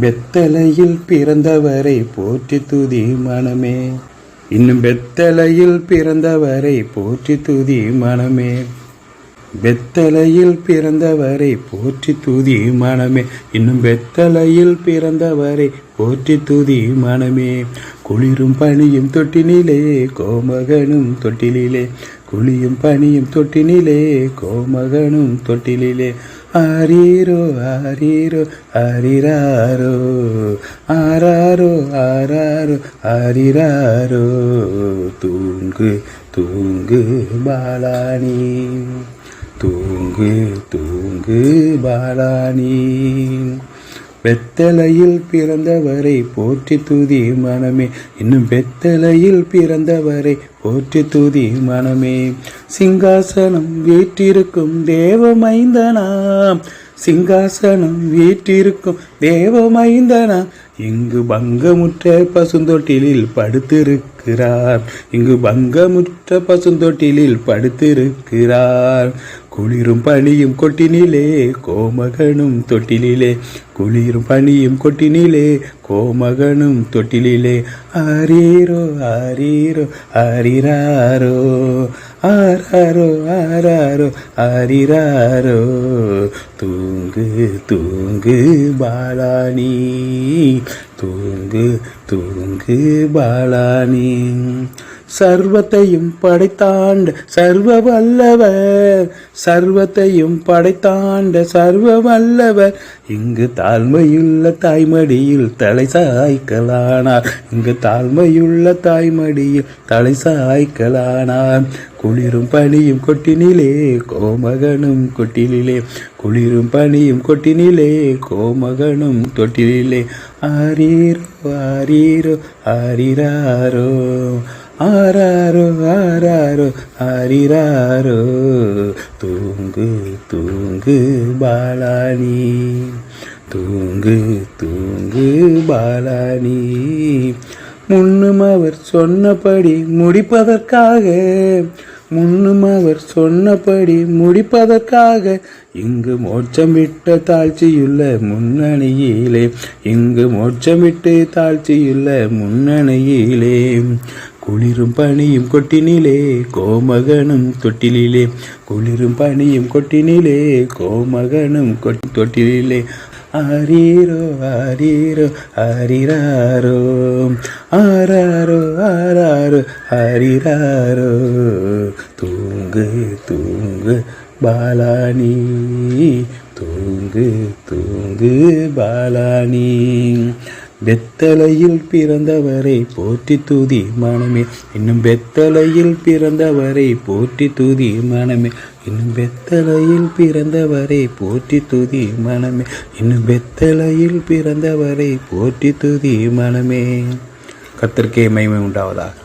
பெத்தலையில் பிறந்தவரை போற்றி துதி மனமே. இன்னும் பெத்தலையில் பிறந்தவரை போற்றி துதி மனமே. பெத்தலையில் பிறந்தவரை போற்றி தூதி மனமே. இன்னும் பெத்தலையில் பிறந்தவரை போற்றி தூதி மனமே. குளிரும் பனியும் தொட்டினிலே கோமகனும் தொட்டிலே குளியும் பனியும் தொட்டினிலே கோமகனும் தொட்டிலே ஆரீரோ ஆரீரோ ஆரிராரோ. ஆராரோ ஆராரோ ஆரிராரோ. தூங்கு தூங்கு பாலானி தூங்கு தூங்கு பாலானி. வெத்தலையில் பிறந்தவரை போற்றி துதி மனமே. இன்னும் வெத்தலையில் பிறந்தவரை போற்றி துதி மனமே. சிங்காசனம் வீற்றிருக்கும் தேவமைந்தனாம். சிங்காசனம் வீற்றிருக்கும் தேவமைந்தனாம். இங்கு பங்கமுற்ற பசுந்தொட்டிலில் படுத்திருக்கிறார். இங்கு பங்கமுற்ற பசுந்தொட்டிலில் படுத்திருக்கிறார். குளிரும் பனியும் கொட்டினிலே கோமகனும் தொட்டிலே குளிரும் பனியும் கொட்டினிலே கோமகனும் தொட்டிலே ஆரீரோ ஆரீரோ ஆரிராரோ. ஆராரோ ஆராரோ ஆரிராரோ. தூங்கு தூங்கு பாலானி. தூங்கு தூங்கு பாலானி. சர்வத்தையும் படைத்தாண்ட சர்வ வல்லவர். சர்வத்தையும் படைத்தாண்ட சர்வ வல்லவர். இங்கு தாழ்மையுள்ள தாய்மடியில் தலை சாய்க்கலானார். இங்கு தாழ்மையுள்ள தாய்மடியில் தலை சாய்க்கலானார். குளிரும் பனியும் கொட்டினிலே கோமகனும் கொட்டினிலே குளிரும் பனியும் கொட்டினிலே கோமகனும் தொட்டிலே ஆரீரோ ஆரீரோ ஆரிராரோ. ஆராரோ ஆராரோ ஆரிராரோ. தூங்கு தூங்கு பாலானி. தூங்கு தூங்கு பாலானி. முன்னும் அவர் சொன்னபடி முடிப்பதற்காக முன்னும் அவர் சொன்னபடி முடிப்பதற்காக இங்கு மோட்சமிட்ட தாழ்ச்சியுள்ள முன்னணியிலே இங்கு மோட்சமிட்டு தாழ்ச்சியுள்ள முன்னணியிலே குளிரும் பனியும் கொட்டினிலே கோமகனும் தொட்டிலிலே குளிரும் பனியும் கொட்டினிலே கோமகனும் கொட்டி தொட்டிலே ஆரீரோ ஆரீரோ ஆரிராரோ ஆராரோ ஆராரோ ஆரிராரோ தூங்கு தூங்கு பாலானி. தூங்கு தூங்கு பாலானி. பெத்தலையில் பிறந்தவரை போற்றி தூதி மனமே. இன்னும் பெத்தலையில் பிறந்தவரை போற்றி தூதி மனமே. இன்னும் பெத்தலையில் பிறந்தவரை போற்றி தூதி மனமே. இன்னும் பெத்தலையில் பிறந்தவரை போற்றி தூதி மனமே. கத்திற்கே மைமை உண்டாவதாக.